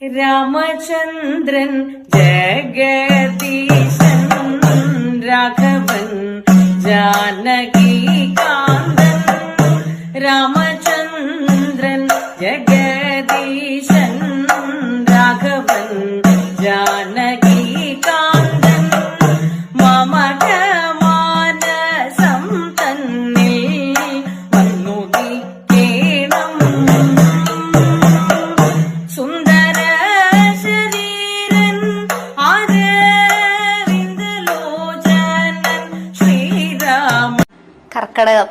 രാമചന്ദ്രൻ ജഗദീശൻ രാഘവൻ ജാനകീകാന്തൻ രാമചന്ദ്രൻ കർക്കടകം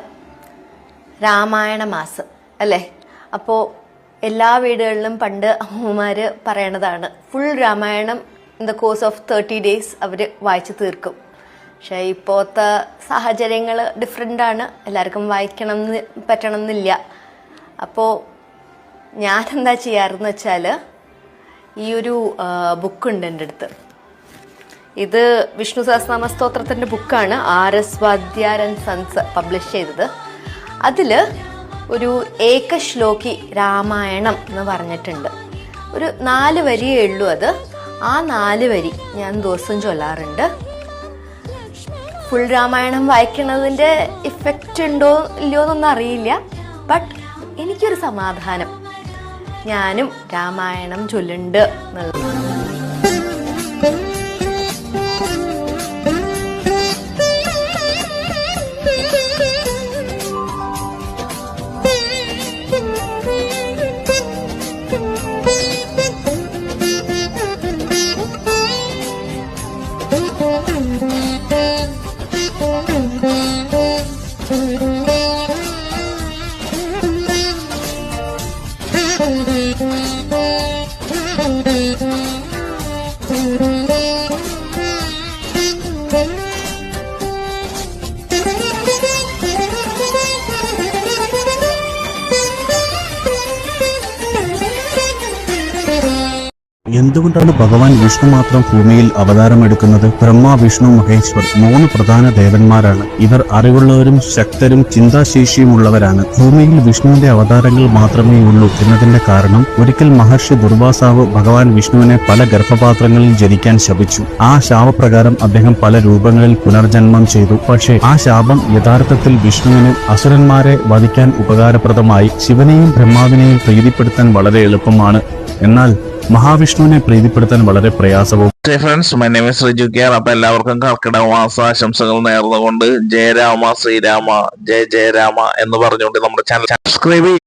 രാമായണ മാസം അല്ലേ? അപ്പോൾ എല്ലാ വീടുകളിലും പണ്ട് അമ്മമാർ പറയണതാണ് full Ramayanam in the course of thirty days അവർ വായിച്ചു തീർക്കും. പക്ഷേ ഇപ്പോഴത്തെ സാഹചര്യങ്ങൾ ആണ് എല്ലാവർക്കും വായിക്കണം എന്ന് പറ്റണം എന്നില്ല അപ്പോൾ ഞാനെന്താ ചെയ്യാറെന്ന് വെച്ചാൽ ഈ ഒരു ബുക്കുണ്ട് എന്റെ അടുത്ത് ഇത് വിഷ്ണു സഹസ്രനാമ സ്തോത്രത്തിന്റെ ബുക്കാണ് R S Vadhyaran sons publish ചെയ്തത്. അതിൽ ഒരു ഏകശ്ലോകി രാമായണം എന്ന് പറഞ്ഞിട്ടുണ്ട്. ഒരു നാല് വരിയേ ഉള്ളൂ അത്. ആ നാല് വരി ഞാൻ ദിവസം ചൊല്ലാറുണ്ട്. ഫുൾ രാമായണം വായിക്കുന്നതിന്റെ ഇഫക്റ്റ് ഉണ്ടോ ഇല്ലയോ എന്നൊന്നും അറിയില്ല. ബട്ട് എനിക്കൊരു സമാധാനം. ഞാനും രാമായണം ചൊല്ലുന്നുണ്ട് എന്നുള്ളത്. എന്തുകൊണ്ടാണ് ഭഗവാൻ വിഷ്ണു മാത്രം ഭൂമിയിൽ അവതാരമെടുക്കുന്നത്? ബ്രഹ്മ വിഷ്ണു മഹേശ്വർ മൂന്ന് പ്രധാന ദേവന്മാരാണ്. ഇവർ അറിവുള്ളവരും ശക്തരും ചിന്താശേഷിയുമുള്ളവരാണ്. ഭൂമിയിൽ വിഷ്ണുവിന്റെ അവതാരങ്ങൾ മാത്രമേ ഉള്ളൂ എന്നതിന്റെ കാരണം ഒരിക്കൽ മഹർഷി ദുർവാസാവ് ഭഗവാൻ വിഷ്ണുവിനെ പല ഗർഭപാത്രങ്ങളിൽ ജനിക്കാൻ ശപിച്ചു. ആ ശാപപ്രകാരം അദ്ദേഹം പല രൂപങ്ങളിൽ പുനർജന്മം ചെയ്തു. പക്ഷേ ആ ശാപം യഥാർത്ഥത്തിൽ വിഷ്ണുവിന് അസുരന്മാരെ വധിക്കാൻ ഉപകാരപ്രദമായി ശിവനെയും ബ്രഹ്മാവിനെയും പ്രീതിപ്പെടുത്താൻ വളരെ എളുപ്പമാണ്. എന്നാൽ മഹാവിഷ്ണുവിനെ പ്രീതിപ്പെടുത്താൻ വളരെ പ്രയാസവും friends my name is Riju care അപ്പൊ എല്ലാവർക്കും കർക്കിടക മാസ ആശംസകൾ നേർന്നുകൊണ്ട് ജയരാമ ശ്രീരാമ ജയ ജയരാമ എന്ന് പറഞ്ഞുകൊണ്ട് നമ്മുടെ ചാനൽ സബ്സ്ക്രൈബ്